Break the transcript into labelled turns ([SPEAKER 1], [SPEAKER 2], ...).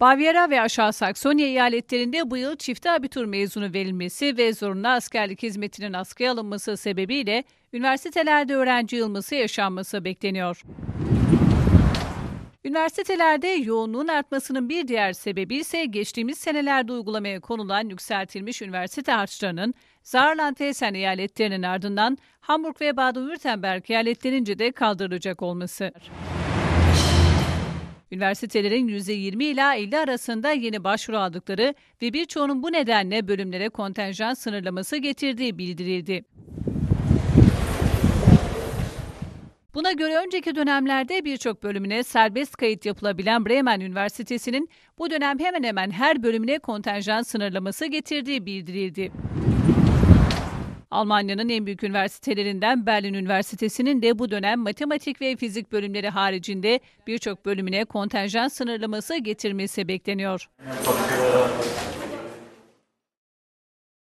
[SPEAKER 1] Bavyera ve Aşağı Saksony eyaletlerinde bu yıl çifte abitur mezunu verilmesi ve zorunlu askerlik hizmetinin askıya alınması sebebiyle üniversitelerde öğrenci yılması yaşanması bekleniyor. Üniversitelerde yoğunluğun artmasının bir diğer sebebi ise geçtiğimiz senelerde uygulamaya konulan yükseltilmiş üniversite harçlarının Saarland ve Hessen eyaletlerinin ardından Hamburg ve Baden-Württemberg eyaletlerince de kaldırılacak olması. Üniversitelerin %20 ila 50 arasında yeni başvuru aldıkları ve birçoğunun bu nedenle bölümlere kontenjan sınırlaması getirdiği bildirildi. Buna göre önceki dönemlerde birçok bölümüne serbest kayıt yapılabilen Bremen Üniversitesi'nin bu dönem hemen hemen her bölümüne kontenjan sınırlaması getirdiği bildirildi. Almanya'nın en büyük üniversitelerinden Berlin Üniversitesi'nin de bu dönem matematik ve fizik bölümleri haricinde birçok bölümüne kontenjan sınırlaması getirmesi bekleniyor.